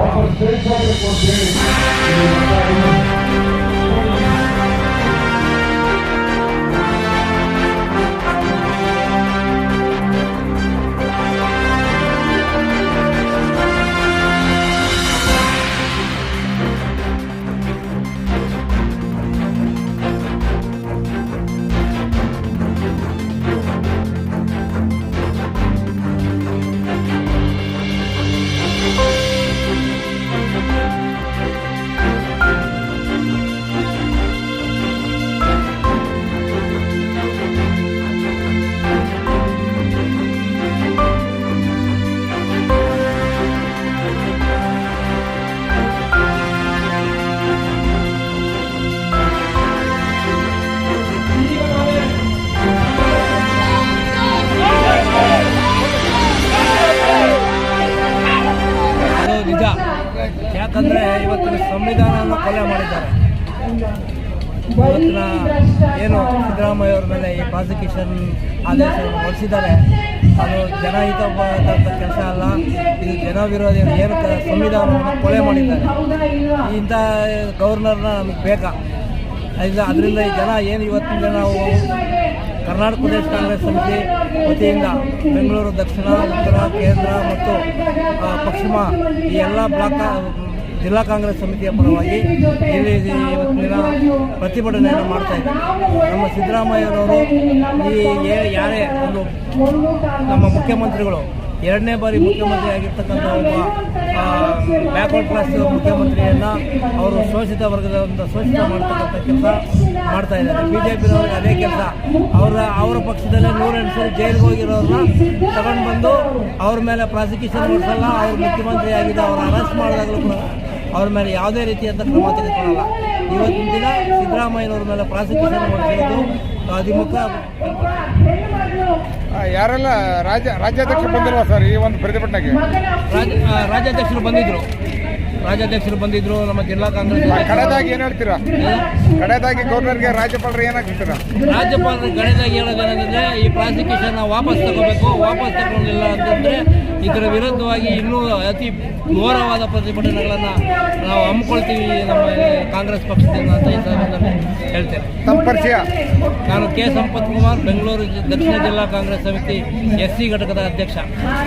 Vamos, 3, 4 por 3. ಯಾಕಂದರೆ ಇವತ್ತಿನ ಸಂವಿಧಾನವನ್ನು ಕೊಲೆ ಮಾಡಿದ್ದಾರೆ. ಇವತ್ತಿನ ಏನು ಸಿದ್ದರಾಮಯ್ಯ ಅವ್ರ ಮೇಲೆ ಈ ಪ್ರಾಸಿಕ್ಯೂಷನ್ ಆದೇಶವನ್ನು ಹೊರಡಿಸಿದ್ದಾರೆ, ಅದು ಜನಹಿತವಾದಂಥ ಕೆಲಸ ಅಲ್ಲ, ಇದು ಜನ ವಿರೋಧಿ ಏನು ಸಂವಿಧಾನವನ್ನು ಕೊಲೆ ಮಾಡಿದ್ದಾರೆ. ಇಂಥ ಗವರ್ನರ್ನ ನಮಗೆ ಬೇಕಾ? ಅದರಿಂದ ಅದರಿಂದ ಈ ಜನ ಏನು ಇವತ್ತಿನ ನಾವು ಕರ್ನಾಟಕ ಪ್ರದೇಶ ಕಾಂಗ್ರೆಸ್ ಸಮಿತಿ ವತಿಯಿಂದ ಬೆಂಗಳೂರು, ದಕ್ಷಿಣ, ಉತ್ತರ, ಕೇಂದ್ರ ಮತ್ತು ಪಶ್ಚಿಮ ಈ ಎಲ್ಲ ಬ್ಲಾಕ್, ಜಿಲ್ಲಾ ಕಾಂಗ್ರೆಸ್ ಸಮಿತಿಯ ಪರವಾಗಿ ಇಲ್ಲಿ ಇವತ್ತಿನ ಪ್ರತಿಭಟನೆಯನ್ನು ಮಾಡ್ತಾ ಇದ್ದೀವಿ ನಮ್ಮ ಸಿದ್ದರಾಮಯ್ಯನವರು ಈ ಯಾರೇ, ಒಂದು ನಮ್ಮ ಮುಖ್ಯಮಂತ್ರಿಗಳು ಎರಡನೇ ಬಾರಿ ಮುಖ್ಯಮಂತ್ರಿ ಆಗಿರ್ತಕ್ಕಂಥ ಒಬ್ಬ ಬ್ಯಾಕ್ವರ್ಡ್ ಕ್ಲಾಸ್ ಮುಖ್ಯಮಂತ್ರಿಯನ್ನು ಅವರು ಶೋಷಿತ ವರ್ಗದ ಶೋಷಿತ ಮಾಡ್ತಕ್ಕಂಥ ಕೆಲಸ ಮಾಡ್ತಾ ಇದ್ದಾರೆ. ಬಿ ಜೆ ಪಿನವ್ರಿಗೆ ಅದೇ ಕೆಲಸ. ಅವರ ಅವರ ಪಕ್ಷದಲ್ಲೇ ನೂರೆಂಟು ಸರಿ ಜೈಲಿಗೆ ಹೋಗಿರೋರನ್ನ ತಗೊಂಡು ಬಂದು ಅವ್ರ ಮೇಲೆ ಪ್ರಾಸಿಕ್ಯೂಷನ್ ಮಾಡಿಸಲ್ಲ, ಅವ್ರು ಮುಖ್ಯಮಂತ್ರಿ ಆಗಿದೆ ಅವ್ರು ಅರೆಸ್ಟ್ ಮಾಡಿದಾಗಲೂ ಕೂಡ ಅವ್ರ ಮೇಲೆ ಯಾವುದೇ ರೀತಿಯಾದ ಕ್ರಮ ತೆಗೆದುಕೊಳ್ಳಲ್ಲ. ಇವತ್ತಿನ ದಿನ ಸಿದ್ದರಾಮಯ್ಯನವ್ರ ಮೇಲೆ ಪ್ರಾಸಿಕ್ಯೂಷನ್ ಮಾಡಿಸಿರೋದು ಅಧಿಮುಖ ಯಾರೆಲ್ಲ ರಾಜ್ಯ ರಾಜ್ಯಾಧ್ಯಕ್ಷರು ಬಂದಿರುವ ಸರ್ ಈ ಒಂದು ಪ್ರತಿಭಟನೆಗೆ ರಾಜ್ಯಾಧ್ಯಕ್ಷರು ಬಂದಿದ್ರು. ರಾಜ್ಯಾಧ್ಯಕ್ಷರು ಬಂದಿದ್ರು ನಮ್ಮ ಜಿಲ್ಲಾ ಕಾಂಗ್ರೆಸ್ ಕಡೆದಾಗಿ ಏನು ಹೇಳ್ತೀರಾ? ಕಡೆದಾಗಿ ಗೌರ್ನರ್ಗೆ ರಾಜ್ಯಪಾಲರು ಏನಾಗ್ತೀರಾ ರಾಜ್ಯಪಾಲರು ಕಡೆದಾಗಿ ಹೇಳೋದೇನಂದ್ರೆ ಈ ಪ್ರಾಸಿಕ್ಯೂಷನ್ ವಾಪಸ್ ತಗೋಬೇಕು. ವಾಪಸ್ ತಗೊಂಡಿಲ್ಲ ಅಂತಂದರೆ ಇದರ ವಿರುದ್ಧವಾಗಿ ಇನ್ನೂ ಅತಿ ಘೋರವಾದ ಪ್ರತಿಭಟನೆಗಳನ್ನು ನಾವು ಹಮ್ಮಿಕೊಳ್ತೀವಿ ನಮ್ಮ ಕಾಂಗ್ರೆಸ್ ಪಕ್ಷದಿಂದ ಅಂತ ಈ ಸಂದರ್ಭದಲ್ಲಿ ಹೇಳ್ತೇನೆ. ಪರಿಚಯ ನಾನು ಕೆ ಸಂಪತ್ ಕುಮಾರ್ ಬೆಂಗಳೂರು ದಕ್ಷಿಣ ಜಿಲ್ಲಾ ಕಾಂಗ್ರೆಸ್ ಸಮಿತಿ ಎಸ್ ಸಿ ಘಟಕದ ಅಧ್ಯಕ್ಷ.